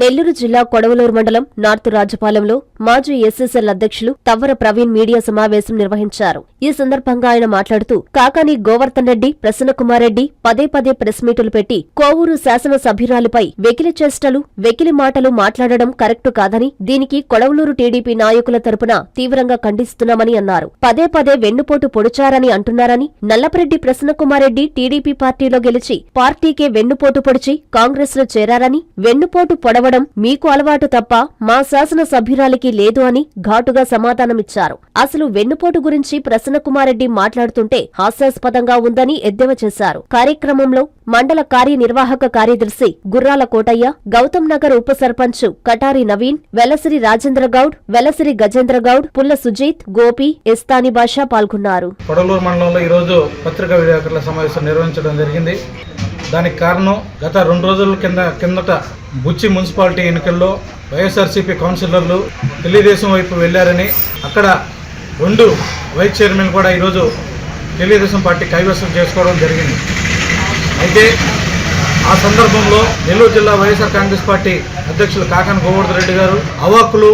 నెల్లూరు జిల్లా కొడవలూరు మండలం నార్త్ రాజపాలెంలో మాజీ ఎస్ఎస్ఎల్ అధ్యక్షులు తవ్వర ప్రవీణ్ మీడియా సమావేశం నిర్వహించారు. ఈ సందర్భంగా ఆయన మాట్లాడుతూ కాకాని గోవర్ధన్ రెడ్డి ప్రసన్నకుమార్ రెడ్డి పదే పదే ప్రెస్ మీటులు పెట్టి కోవూరు శాసన సభ్యురాలిపై వెకిలి చేష్టలు వెకిలి మాటలు మాట్లాడడం కరెక్టు కాదని దీనికి కొడవలూరు టీడీపీ నాయకుల తరపున తీవ్రంగా ఖండిస్తున్నామని అన్నారు. పదే పదే వెన్నుపోటు పొడిచారని అంటున్నారని నల్లపరెడ్డి ప్రసన్నకుమార్ రెడ్డి టీడీపీ పార్టీలో గెలిచి పార్టీకే వెన్నుపోటు పొడిచి కాంగ్రెస్లో చేరారని వెన్నుపోటు పొడవ రావడం మీకు అలవాటు తప్ప మా శాసన సభ్యురాలికి లేదు అని ఘాటుగా సమాధానమిచ్చారు. అసలు వెన్నుపోటు గురించి ప్రసన్నకుమారెడ్డి మాట్లాడుతుంటే హాస్యాస్పదంగా ఉందని ఎద్దేవా చేశారు. కార్యక్రమంలో మండల కార్యనిర్వాహక కార్యదర్శి గుర్రాల కోటయ్య గౌతమ్ నగర్ ఉప సర్పంచ్ కటారి నవీన్ వెలసిరి రాజేంద్ర గౌడ్ వెలసిరి గజేంద్ర గౌడ్ పుల్ల సుజీత్ గోపి ఎస్తాని బాషా పాల్గొన్నారు. కొడలూరు మండలంలో ఈరోజు పత్రికా విలేకరుల సమావేశం నిర్వహించడం జరిగింది. దానికి కారణం గత రెండు రోజుల కింద కిందట బుచ్చి మున్సిపాలిటీ ఎన్నికల్లో వైఎస్ఆర్సీపీ కౌన్సిలర్లు తెలుగుదేశం వైపు వెళ్ళారని అక్కడ రెండు వైస్ చైర్మన్ కూడా ఈరోజు తెలుగుదేశం పార్టీ కైవసం చేసుకోవడం జరిగింది. అయితే ఆ సందర్భంలో నెల్లూరు జిల్లా వైఎస్ఆర్ కాంగ్రెస్ పార్టీ అధ్యక్షులు కాకన గోవర్ధన్ రెడ్డి గారు అవాక్కులు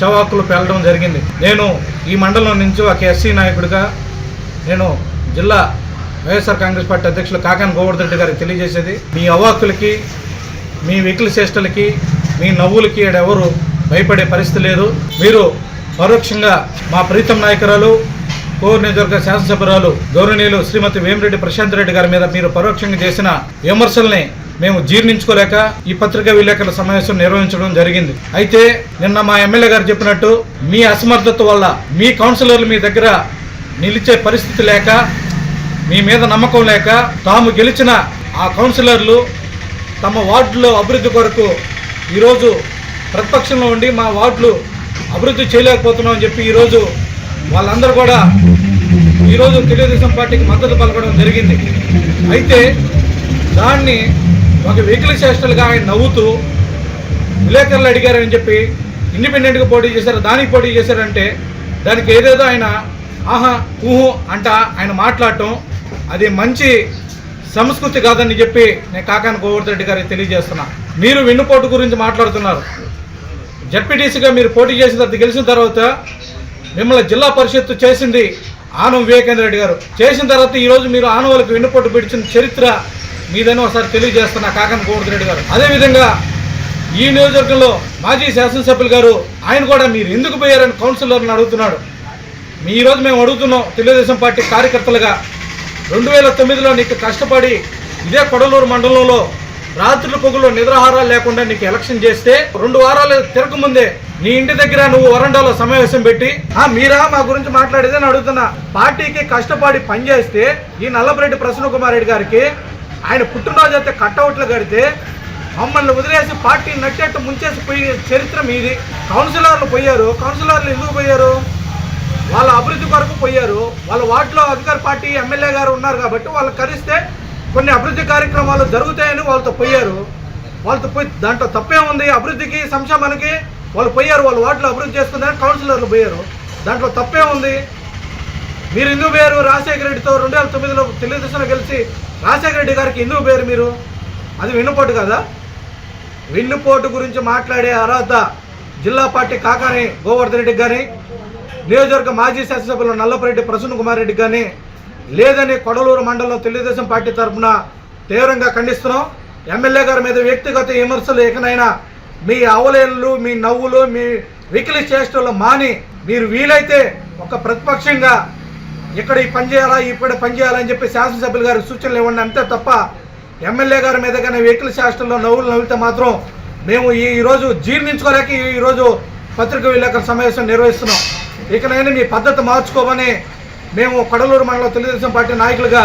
చవాకులు పేలడం జరిగింది. నేను ఈ మండలం నుంచి ఒక ఎస్సీ నాయకుడిగా నేను జిల్లా వైఎస్ఆర్ కాంగ్రెస్ పార్టీ అధ్యక్షులు కాకాని గోవర్ధన్ రెడ్డి గారికి తెలియజేసేది మీ అవాక్కులకి మీ వెకిలి చేష్టలకి మీ నవ్వులకి ఎవరు భయపడే పరిస్థితి లేదు. మీరు పరోక్షంగా మా ప్రీతం నాయకురాలు కోర్ నియోజకవర్గ శాసనసభ్యురాలు గౌరవనీయులు శ్రీమతి వేమిరెడ్డి ప్రశాంత్ రెడ్డి గారి మీద మీరు పరోక్షంగా చేసిన విమర్శల్ని మేము జీర్ణించుకోలేక ఈ పత్రికా విలేకరుల సమావేశం నిర్వహించడం జరిగింది. అయితే నిన్న మా ఎమ్మెల్యే గారు చెప్పినట్టు మీ అసమర్థత వల్ల మీ కౌన్సిలర్లు మీ దగ్గర నిలిచే పరిస్థితి లేక మీ మీద నమ్మకం లేక తాము గెలిచిన ఆ కౌన్సిలర్లు తమ వార్డులో అభివృద్ధి కొరకు ఈరోజు ప్రతిపక్షంలో ఉండి మా వార్డులు అభివృద్ధి చేయలేకపోతున్నాం అని చెప్పి ఈరోజు వాళ్ళందరూ కూడా ఈరోజు తెలుగుదేశం పార్టీకి మద్దతు పలకడం జరిగింది. అయితే దాన్ని ఒక వెహికల్ చేష్టలుగా ఆయన నవ్వుతూ విలేకరులు అడిగారని చెప్పి ఇండిపెండెంట్గా పోటీ చేశారు దానికి పోటీ చేశారంటే దానికి ఏదేదో ఆయన ఆహా ఊహు అంట ఆయన మాట్లాడటం అది మంచి సంస్కృతి కాదని చెప్పి నేను కాకాని గోవర్ధన్ రెడ్డి గారికి తెలియజేస్తున్నా. మీరు వెన్నుపోటు గురించి మాట్లాడుతున్నారు. జడ్పీటీసీగా మీరు పోటీ చేసిన తర్వాత గెలిచిన తర్వాత మిమ్మల్ని జిల్లా పరిషత్తు చేసింది ఆనం వివేకేంద్ర రెడ్డి గారు. చేసిన తర్వాత ఈరోజు మీరు ఆనవాళ్ళకి వెన్నుపోటు పిడిచిన చరిత్ర మీదని ఒకసారి తెలియజేస్తున్నా కాకాని గోవర్ధన్ రెడ్డి గారు. అదేవిధంగా ఈ నియోజకవర్గంలో మాజీ శాసనసభ్యులు గారు ఆయన కూడా మీరు ఎందుకు పోయారని కౌన్సిలర్ని అడుగుతున్నాడు. మీ ఈరోజు మేము అడుగుతున్నాం తెలుగుదేశం పార్టీ కార్యకర్తలుగా రెండు వేల తొమ్మిదిలో నీకు కష్టపడి ఇదే కొడలూరు మండలంలో రాత్రుల పొగులో నిద్రాహారాలు లేకుండా నీకు ఎలక్షన్ చేస్తే రెండు వారాలు తిరగముందే నీ ఇంటి దగ్గర నువ్వు వరండాలో సమావేశం పెట్టి ఆ మీరా మా గురించి మాట్లాడేదని అని అడుగుతున్నా. పార్టీకి కష్టపడి పనిచేస్తే ఈ నల్లపరెడ్డి ప్రసన్న కుమార్ రెడ్డి గారికి ఆయన పుట్టినరోజు అయితే కట్అవుట్లు కడితే మమ్మల్ని వదిలేసి పార్టీ నట్టేట్టు ముంచేసి పోయి చరిత్ర మీది. కౌన్సిలర్లు పోయారు. కౌన్సిలర్లు ఎందుకు పోయారు? వాళ్ళ అభివృద్ధి కొరకు పోయారు. వాళ్ళ వార్డులో అధికార పార్టీ ఎమ్మెల్యే గారు ఉన్నారు కాబట్టి వాళ్ళు కలిస్తే కొన్ని అభివృద్ధి కార్యక్రమాలు జరుగుతాయని వాళ్ళతో పోయారు. వాళ్ళతో పోయి దాంట్లో తప్పే ఉంది. అభివృద్ధికి సంక్షేమానికి వాళ్ళు పోయారు. వాళ్ళ వార్డులో అభివృద్ధి చేసుకుందని కౌన్సిలర్లు పోయారు. దాంట్లో తప్పే ఉంది. మీరు హిందూ పేరు రాజశేఖర రెడ్డితో రెండు వేల తొమ్మిదిలో తెలుగుదేశంలో గెలిచి రాజశేఖర రెడ్డి గారికి ఎందుకు పేరు మీరు? అది వెన్నుపోటు కదా? వెన్నుపోటు గురించి మాట్లాడే అర్హత జిల్లా పార్టీ కాకాని గోవర్ధన్ రెడ్డికి కానీ నియోజకవర్గ మాజీ శాసనసభ్యులు నల్లపరెడ్డి ప్రసన్న కుమార్ రెడ్డి కానీ లేదని కొడలూరు మండలం తెలుగుదేశం పార్టీ తరఫున తీవ్రంగా ఖండిస్తున్నాం. ఎమ్మెల్యే గారి మీద వ్యక్తిగత విమర్శలు ఏకనైనా మీ అవలేళ్ళు మీ నవ్వులు మీ వికిలి చేష్టలు మాని మీరు వీలైతే ఒక ప్రతిపక్షంగా ఇక్కడ ఈ పని చేయాలా ఇక్కడ పని చేయాలని చెప్పి శాసనసభ్యులు గారికి సూచనలు ఇవ్వండి. అంతే తప్ప ఎమ్మెల్యే గారి మీద కానీ వెహికల్ శాస్త్రంలో నవ్వులు నవ్వితే మాత్రం మేము ఈరోజు జీర్ణించుకోలేక ఈరోజు పత్రిక విలేకరుల సమావేశం నిర్వహిస్తున్నాం. ఇకనైనా మీ పద్ధతి మార్చుకోమని మేము కడలూరు మండలం తెలుగుదేశం పార్టీ నాయకులుగా